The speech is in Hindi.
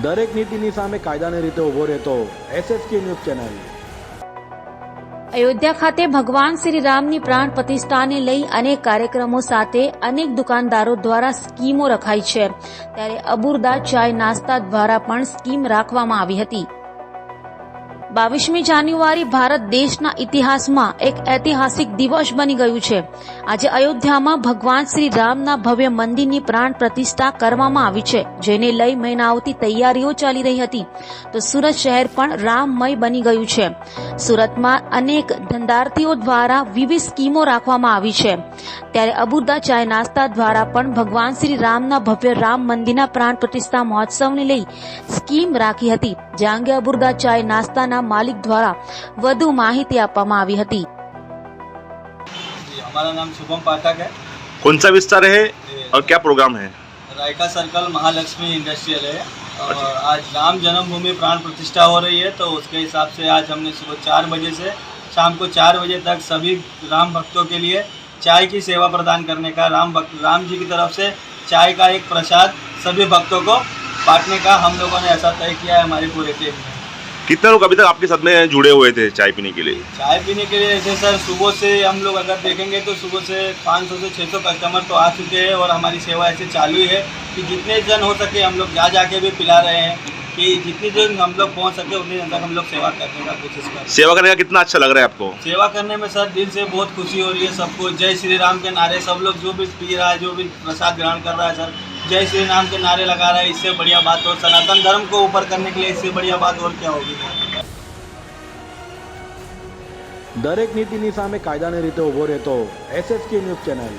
દરેક નીતિની સામે કાયદાની રીતે ઊભો રહેતો એસએસકે ન્યૂઝ ચેનલ. અયોધ્યા ખાતે ભગવાન શ્રી રામની પ્રાણ પ્રતિષ્ઠાને લઈ અનેક કાર્યક્રમો સાથે અનેક દુકાનદારો દ્વારા સ્કીમો રખાઈ છે. ત્યારે અબુરદા ચાય નાસ્તા દ્વારા પણ સ્કીમ રાખવામાં આવી હતી. બાવીસમી જાન્યુઆરી ભારત દેશના ઇતિહાસમાં એક ઐતિહાસિક દિવસ બની ગયું છે. આજે અયોધ્યામાં ભગવાન શ્રી રામના ભવ્ય મંદિરની પ્રાણ પ્રતિષ્ઠા કરવામાં આવી છે, જેને લઈ મહિનાઓથી તૈયારીઓ ચાલી રહી હતી. તો સુરત શહેર પણ રામમય બની ગયું છે. સુરતમાં અનેક ધંધાર્થીઓ દ્વારા વિવિધ સ્કીમો રાખવામાં આવી છે. ત્યારે અબુદા ચાય નાસ્તા દ્વારા પણ ભગવાન શ્રી રામના ભવ્ય રામ મંદિરના પ્રાણ પ્રતિષ્ઠા મહોત્સવને લઈ સ્કીમ રાખી હતી જે અંગે અબુરદા ચાય નાસ્તાના માલિક દ્વારા વધુ માહિતી આપવામાં આવી હતી जी हमारा नाम शुभम पाठक है कौन सा विस्तार है ये और क्या प्रोग्राम है रायका सर्कल महालक्ष्मी इंडस्ट्रियल है और आज राम जन्मभूमि प्राण प्रतिष्ठा हो रही है तो उसके हिसाब से आज हमने सुबह चार बजे से शाम को चार बजे तक सभी राम भक्तों के लिए चाय की सेवा प्रदान करने का राम भक्त राम जी की तरफ़ से चाय का एक प्रसाद सभी भक्तों को बांटने का हम लोगों ने ऐसा तय किया है हमारी पूरे टीम में। कितने लोग अभी तक आपके साथ में जुड़े हुए थे चाय पीने के लिए? चाय पीने के लिए ऐसे सर सुबह से हम लोग अगर देखेंगे तो सुबह से 500 से 600 कस्टमर तो आ चुके हैं और हमारी सेवा ऐसे चालू ही है कि जितने जन हो सके हम लोग जा जाके भी पिला रहे हैं। कि जितनी जन हम लोग पहुंच सके उतनी जन तक हम लोग सेवा करने का कोशिश कर रहे हैं सेवा करने का कितना अच्छा लग रहा है आपको सेवा करने में सर दिल से बहुत खुशी हो रही है सबको जय श्री राम के नारे सब लोग जो भी पी रहा है जो भी प्रसाद ग्रहण कर रहा है सर जय श्री राम के नारे लगा रहा है इससे बढ़िया बात और सनातन धर्म को ऊपर करने के लिए इससे बढ़िया बात और क्या होगी દરેક નીતિની સામે કાયદાની રીતે ઊભો રહેતો એસએસકે ન્યૂઝ ચેનલ